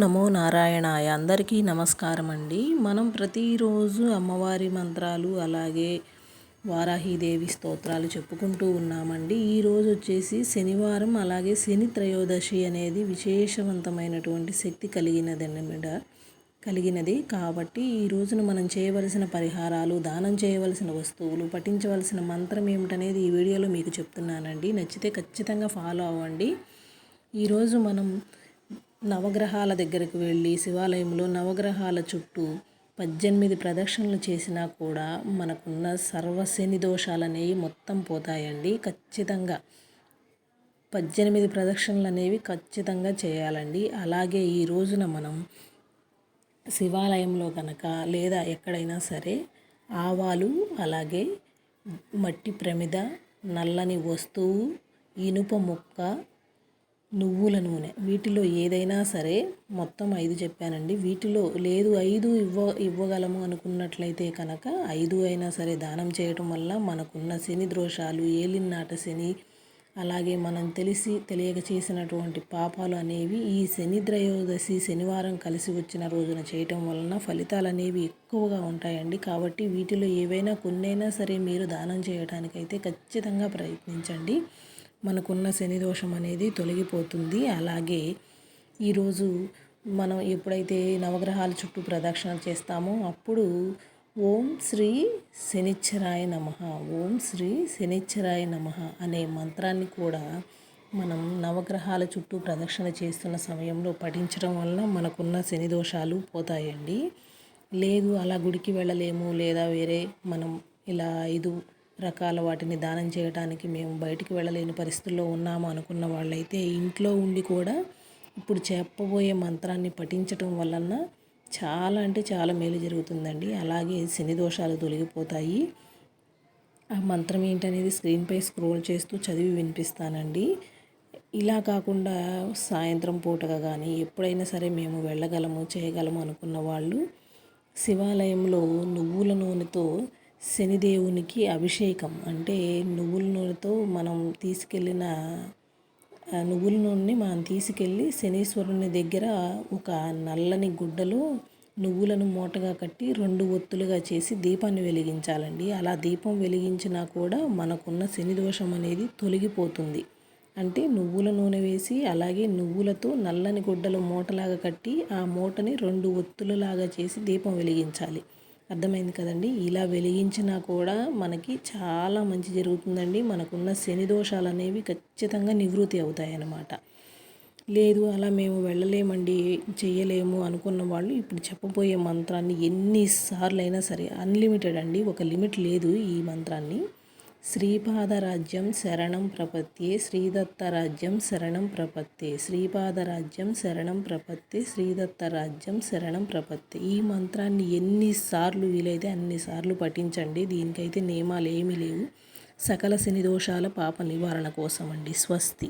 నమో నారాయణాయ. అందరికీ నమస్కారం అండి మనం ప్రతిరోజు అమ్మవారి మంత్రాలు అలాగే వారాహిదేవి స్తోత్రాలు చెప్పుకుంటూ ఉన్నామండి. ఈరోజు వచ్చేసి శనివారం అలాగే శని త్రయోదశి అనేది విశేషవంతమైనటువంటి శక్తి కలిగినదన్నమాట కలిగినది. కాబట్టి ఈ రోజున మనం చేయవలసిన పరిహారాలు దానం చేయవలసిన వస్తువులు పఠించవలసిన మంత్రం ఏమిటనేది ఈ వీడియోలో మీకు చెప్తున్నానండి. నచ్చితే ఖచ్చితంగా ఫాలో అవ్వండి. ఈరోజు మనం నవగ్రహాల దగ్గరకు వెళ్ళి శివాలయంలో నవగ్రహాల చుట్టూ పద్దెనిమిది ప్రదక్షిణలు చేసినా కూడా మనకున్న సర్వశని దోషాలు అనేవి మొత్తం పోతాయండి. ఖచ్చితంగా పద్దెనిమిది ప్రదక్షిణలు అనేవి ఖచ్చితంగా చేయాలండి. అలాగే ఈ రోజున మనం శివాలయంలో కనుక లేదా ఎక్కడైనా సరే ఆవాలు అలాగే మట్టి ప్రమిద నల్లని వస్తువు ఇనుప ముక్క నువ్వుల నూనె. వీటిలో ఏదైనా సరే మొత్తం ఐదు చెప్పానండి. వీటిలో లేదు ఐదు ఇవ్వ ఇవ్వగలము అనుకున్నట్లయితే కనుక ఐదు అయినా సరే దానం చేయటం వల్ల మనకున్న శని దోషాలు ఏలినాట శని అలాగే మనం తెలిసి తెలియక చేసినటువంటి పాపాలు అనేవి ఈ శని త్రయోదశి శనివారం కలిసి వచ్చిన రోజున చేయటం వలన ఫలితాలు అనేవి ఎక్కువగా ఉంటాయండి. కాబట్టి వీటిలో ఏవైనా కొన్నైనా సరే మీరు దానం చేయడానికైతే ఖచ్చితంగా ప్రయత్నించండి. మనకున్న శని దోషం అనేది తొలగిపోతుంది. అలాగే ఈరోజు మనం ఎప్పుడైతే నవగ్రహాల చుట్టూ ప్రదక్షిణ చేస్తామో అప్పుడు ఓం శ్రీ శనిచ్చరాయ నమ ఓం శ్రీ శనిచ్చరాయ నమ అనే మంత్రాన్ని కూడా మనం నవగ్రహాల చుట్టూ ప్రదక్షిణ చేస్తున్న సమయంలో పఠించడం వల్ల మనకున్న శని దోషాలు పోతాయండి. లేదు అలా గుడికి వెళ్ళలేము లేదా వేరే మనం ఇలా ఐదు రకాల వాటిని దానం చేయడానికి మేము బయటికి వెళ్ళలేని పరిస్థితుల్లో ఉన్నాము అనుకున్న వాళ్ళైతే ఇంట్లో ఉండి కూడా ఇప్పుడు చెప్పబోయే మంత్రాన్ని పఠించటం వలన చాలా అంటే చాలా మేలు జరుగుతుందండి. అలాగే శని దోషాలు తొలగిపోతాయి. ఆ మంత్రం ఏంటనేది స్క్రీన్పై స్క్రోల్ చేస్తూ చదివి వినిపిస్తానండి. ఇలా కాకుండా సాయంత్రం పూటగా కానీ ఎప్పుడైనా సరే మేము వెళ్ళగలము చేయగలము అనుకున్న వాళ్ళు శివాలయంలో నువ్వుల నూనెతో శనిదేవునికి అభిషేకం. అంటే నువ్వుల నూనెతో మనం తీసుకెళ్ళిన నువ్వుల నూనెని మనం తీసుకెళ్ళి శనీశ్వరుని దగ్గర ఒక నల్లని గుడ్డలో నువ్వులను మూటగా కట్టి రెండు ఒత్తులుగా చేసి దీపాన్ని వెలిగించాలండి. అలా దీపం వెలిగించినా కూడా మనకున్న శని దోషం అనేది తొలగిపోతుంది. అంటే నువ్వుల నూనె వేసి అలాగే నువ్వులతో నల్లని గుడ్డలు మూటలాగా కట్టి ఆ మూటని రెండు ఒత్తులలాగా చేసి దీపం వెలిగించాలి. అర్థమైంది కదండి. ఇలా వెలిగించినా కూడా మనకి చాలా మంచి జరుగుతుందండి. మనకున్న శని దోషాలు అనేవి ఖచ్చితంగా నివృత్తి అవుతాయి అన్నమాట లేదు అలా మేము వెళ్ళలేమండి చెయ్యలేము అనుకున్న వాళ్ళు ఇప్పుడు చెప్పబోయే మంత్రాన్ని ఎన్నిసార్లు అయినా సరే అన్లిమిటెడ్ అండి. ఒక లిమిట్ లేదు ఈ మంత్రాన్ని. శ్రీపాదరాజ్యం శరణం ప్రపత్తే శ్రీదత్తరాజ్యం శరణం ప్రపత్తే శ్రీపాదరాజ్యం శరణం ప్రపత్తే శ్రీదత్తరాజ్యం శరణం ప్రపత్తే ఈ మంత్రాన్ని ఎన్నిసార్లు వీలైతే అన్నిసార్లు పఠించండి. దీనికైతే నియమాలు ఏమీ లేవు. సకల శని దోషాల పాప నివారణ కోసం అండి స్వస్తి.